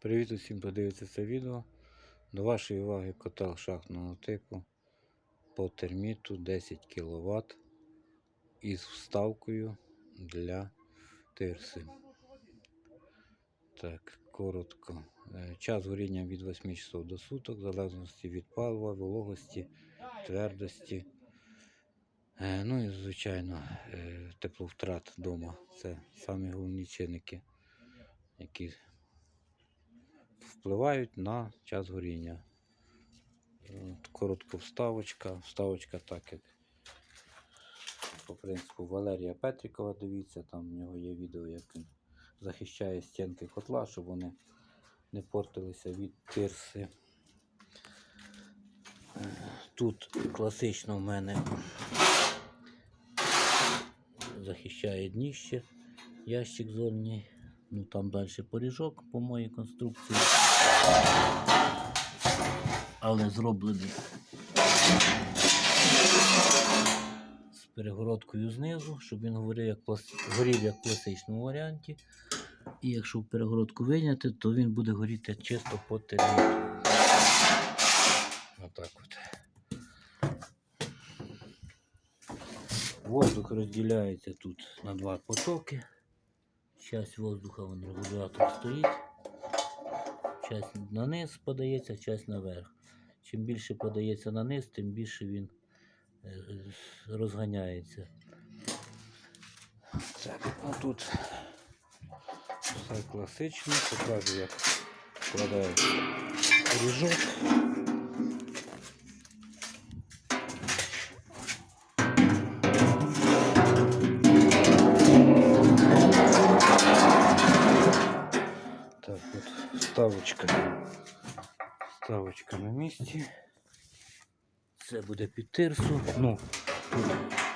Привіт усім, хто дивиться це відео. До вашої уваги котел шахтного типу по терміту 10 кВт із вставкою для тирси. Так, коротко. Е, Час горіння від 8 часов до суток, в залежності від палива, вологості, твердості. Е, Ну і, звичайно, е, тепловтрат вдома. Це самі головні чинники, які впливають на час горіння. Коротко вставочка. Вставочка так як по принципу Валерія Петрікова, дивіться, там в нього є відео, як він захищає стінки котла, щоб вони не портилися від тирси. Е, Тут класично в мене захищає дніще, ящик зовні. Ну там далі поріжок по моїй конструкції. Але зроблений з перегородкою знизу, щоб він горів як, горів як в класичному варіанті. І якщо перегородку вийняти, то він буде горіти чисто по терміту. Отак от. Воздух розділяється тут на два потоки. Часть воздуха вон регулятор стоїть. Часть на низ подається, часть наверх. Чим більше подається на низ, тим більше він е, розганяється. Так, ну тут все класично. Покажу, як вкладається ріжок. От ставочка. Ставочка на місці. Це буде під тирсу. Ну, тут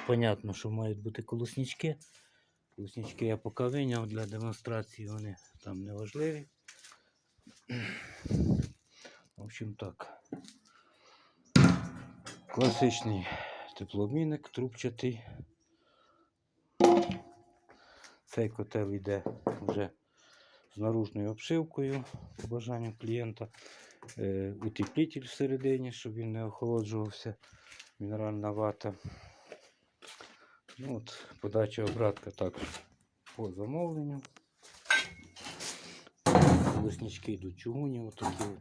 понятно, що мають бути колоснички. Колоснички я поки виняв для демонстрації, вони там не важливі. В общем так. Класичний теплообмінник трубчатий. Цей котел йде вже з наружною обшивкою по бажанню клієнта. Е, утеплитель всередині, щоб він не охолоджувався. Мінеральна вата. Ну, от, подача обратка також по замовленню. Лиснички йдуть чугуні, отакі от.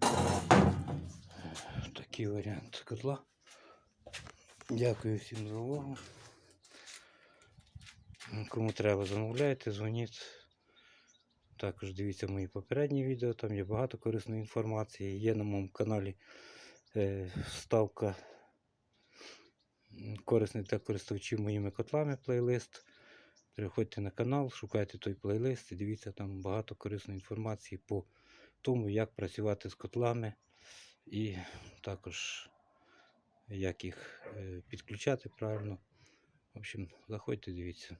Такий варіант котла. Дякую всім за увагу. Кому треба, замовляйте, дзвоніть. Також дивіться мої попередні відео, там є багато корисної інформації. Є на моєму каналі е, вставка м, корисний для користувачів моїми котлами плейлист. Переходьте на канал, шукайте той плейлист і дивіться там багато корисної інформації по тому, як працювати з котлами і також як їх е, підключати правильно. В общем, заходьте, дивіться.